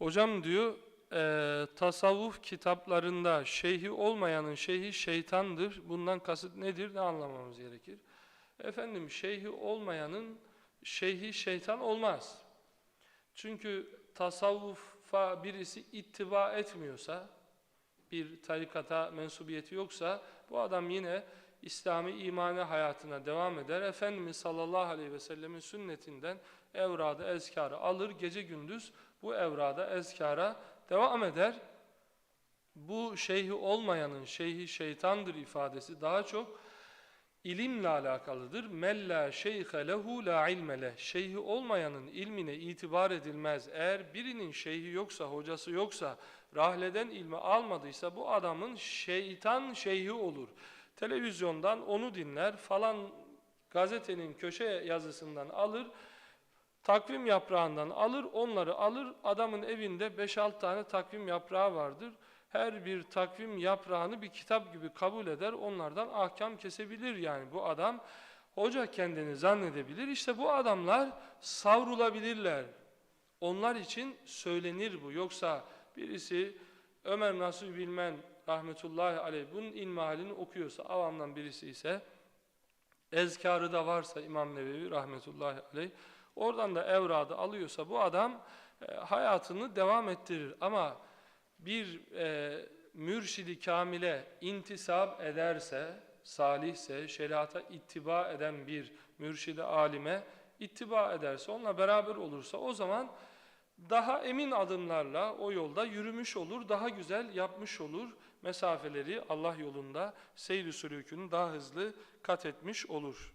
Hocam diyor, e, tasavvuf kitaplarında şeyhi olmayanın şeyhi şeytandır. Bundan kasıt nedir? Ne anlamamız gerekir? Efendim şeyhi olmayanın şeyhi şeytan olmaz. Çünkü tasavvufa birisi ittiba etmiyorsa, bir tarikata mensubiyeti yoksa bu adam yine İslami imani hayatına devam eder. Efendimiz sallallahu aleyhi ve sellemin sünnetinden evrada ezkarı alır. Gece gündüz bu evrada ezkara devam eder. Bu şeyhi olmayanın şeyhi şeytandır ifadesi daha çok ilimle alakalıdır. Mella şeyhe lehu la ilme leh. Şeyhi olmayanın ilmine itibar edilmez. Eğer birinin şeyhi yoksa, hocası yoksa, rahleden ilmi almadıysa bu adamın şeytan şeyhi olur. Televizyondan onu dinler, falan gazetenin köşe yazısından alır, takvim yaprağından alır, onları alır. Adamın evinde 5-6 tane takvim yaprağı vardır. Her bir takvim yaprağını bir kitap gibi kabul eder, onlardan ahkam kesebilir yani bu adam. Hoca kendini zannedebilir. İşte bu adamlar savrulabilirler. Onlar için söylenir bu. Yoksa birisi Ömer Nasuh Bilmen rahmetullahi aleyh bunun ilmi halini okuyorsa, avamdan birisi ise ezkarı da varsa İmam Nevevi rahmetullahi aleyh oradan da evradı alıyorsa bu adam e, hayatını devam ettirir. Ama bir e, mürşidi kamile intisap ederse, salihse, şeriata ittiba eden bir mürşidi alime ittiba ederse, onunla beraber olursa o zaman daha emin adımlarla o yolda yürümüş olur, daha güzel yapmış olur. Mesafeleri Allah yolunda seyri sülükünü daha hızlı kat etmiş olur.